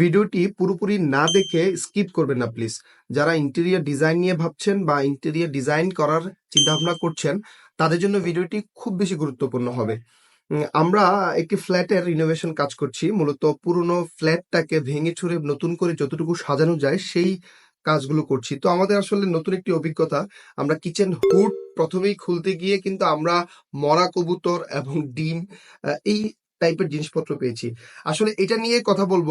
ভিডিওটি পুরোপুরি না দেখে স্কিপ করবেন না, প্লিজ। যারা ইন্টেরিয়ার ডিজাইন নিয়ে ভাবছেন বা ইন্টেরিয়ার ডিজাইন করার চিন্তাভাবনা করছেন, তাদের জন্য ভিডিওটি খুব বেশি গুরুত্বপূর্ণ হবে। আমরা একটি ফ্ল্যাটের রিনোভেশন কাজ করছি। মূলত পুরনো ফ্ল্যাটটাকে ভেঙে চুরে নতুন করে যতটুকু সাজানো যায়, সেই কাজগুলো করছি। তো আমাদের আসলে নতুন একটি অভিজ্ঞতা, আমরা কিচেন হুড প্রথমেই খুলতে গিয়ে কিন্তু আমরা মরা কবুতর এবং ডিম এই টাইপের জিনিসপত্র পেয়েছি। আসলে এটা নিয়ে কথা বলব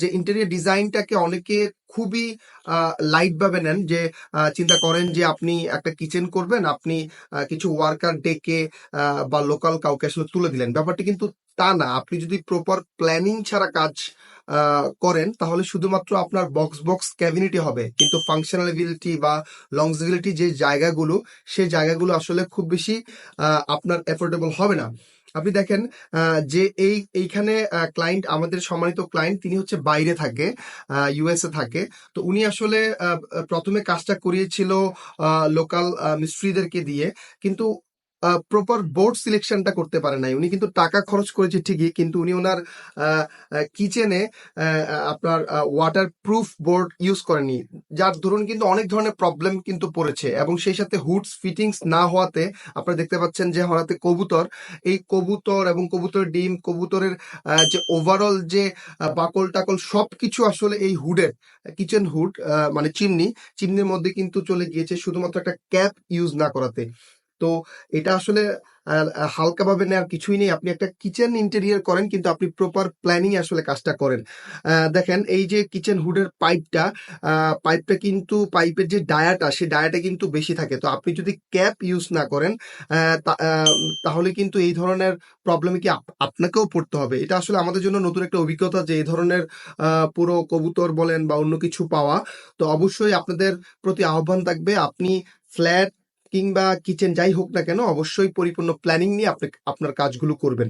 যে ইন্টেরিয়ার ডিজাইনটাকে অনেকে খুবই লাইট ভাবে নেন যে চিন্তা করেন যে আপনি একটা কিচেন করবেন, আপনি কিছু ওয়ার্কার ডেকে বা লোকাল কাউকে আসলে তুলে দিলেন। ব্যাপারটি কিন্তু তা না। আপনি যদি প্রপার প্ল্যানিং ছাড়া কাজ করেন, তাহলে শুধুমাত্র আপনার বক্স বক্স ক্যাবিনেটই হবে। কিন্তু ফাংশনালিবিলিটি বা লংজিবিলিটি যে জায়গাগুলো সেই জায়গাগুলো আসলে খুব বেশি আপনার অ্যাফোর্ডেবল হবে না। আপনি দেখেন যে এই, এইখানে ক্লায়েন্ট আমাদের সম্মানিত ক্লায়েন্ট তিনি হচ্ছে বাইরে থাকে ইউএসএ থাকে। তো উনি আসলে প্রথমে কাজটা করিয়েছিল লোকাল মিস্ত্রিদেরকে দিয়ে। কিন্তু প্রপার বোর্ড সিলেকশনটা করতে পারে নাই। উনি কিন্তু টাকা খরচ করেছে ঠিকই, কিন্তু উনি ওনার কিচেনে আপনার ওয়াটার প্রুফ বোর্ড ইউজ করেনি যার ধরুন কিন্তু অনেক ধরনের প্রবলেম কিন্তু পড়েছে এবং সেই সাথে হুডস ফিটিংস না হওয়াতে আপনারা দেখতে পাচ্ছেন যে হঠাৎ কবুতর, এই কবুতর এবং কবুতরের ডিম, কবুতরের যে ওভারঅল যে বাকল টাকল সবকিছু আসলে এই হুডের কিচেন হুড মানে চিমনি, চিমনির মধ্যে কিন্তু চলে গিয়েছে শুধুমাত্র একটা ক্যাপ ইউজ না করাতে। তো এটা আসলে হালকা ভাবে নেওয়ার কিছুই নেই। আপনি একটা কিচেন ইন্টেরিয়ার করেন, কিন্তু আপনি প্রপার প্ল্যানিং আসলে কাজটা করেন। দেখেন, এই যে কিচেন হুডের পাইপটা পাইপটা কিন্তু পাইপের যে ডায়াটা সেই ডায়াটা কিন্তু বেশি থাকে। তো আপনি যদি ক্যাপ ইউজ না করেন তাহলে কিন্তু এই ধরনের প্রবলেমে কি আপনাকেও পড়তে হবে। এটা আসলে আমাদের জন্য নতুন একটা অভিজ্ঞতা যে, এই ধরনের পুরো কবুতর বলেন বা অন্য কিছু পাওয়া, তো অবশ্যই আপনাদের প্রতি আহ্বান থাকবে। আপনি ফ্ল্যাট কিংবা কিচেন যাই হোক না কেন অবশ্যই পরিপূর্ণ প্ল্যানিং নিয়ে আপনি আপনার কাজগুলো করবেন।